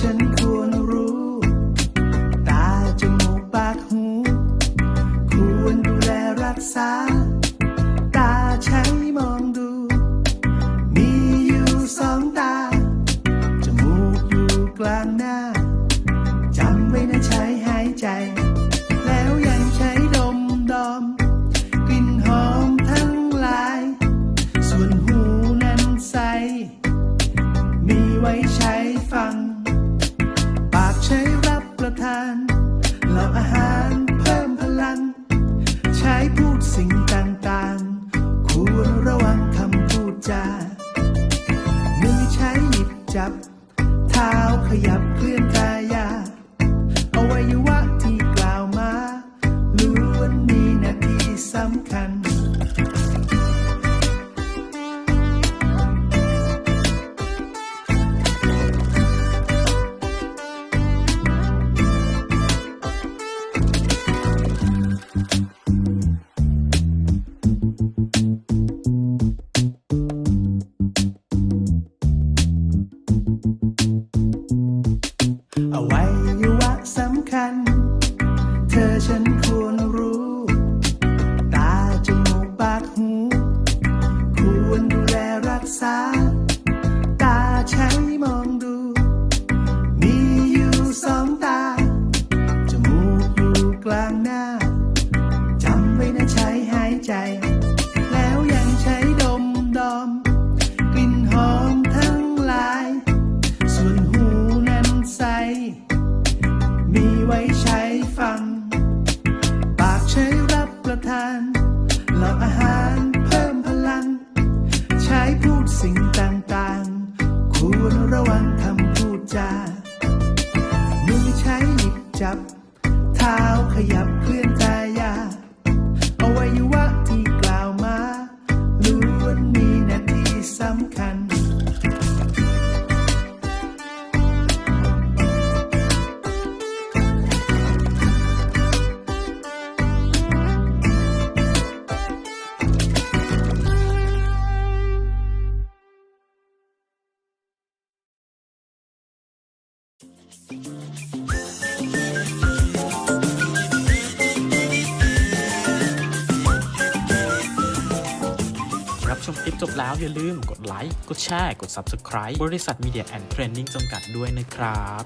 ฉันควรรู้ ตาจมูกปากหู ควรดูแลรักษา ตาใช้มองดู มีอยู่สองตา จมูกอยู่กลางหน้า จำไว้นใช้หายใจ แล้วยังใช้ดมดมกลิ่นหอมทั้งหลาย ส่วนหูนนใส มีไว้ใช้ฟัง ทานเหล่าอาหารเพิ่มพลัง ใช้พูดสิ่งต่างๆ ควรระวังคำพูดจามือใช้หยิบจับ เท้าขยับเคลื่อน อวัยวะสำคัญ เธอฉันควรรู้ ตาจมูกปากหู ควรดูแลรักษา ตาใช้มองดู มีอยู่สองตา จมูกอยู่กลางหน้า จำไว้นะใช้หายใจ ระวังคำพูดจา มือใช้หยิบจับ เท้าขยับเคลื่อนกายาอวัยวะที่กล่าวมาล้วนมีหน้าที่สำคัญ รับชมคลิปจบแล้วอย่าลืมกดไลค์ กดแชร์ กด Subscribe บริษัท Media and Training จำกัดด้วยนะครับ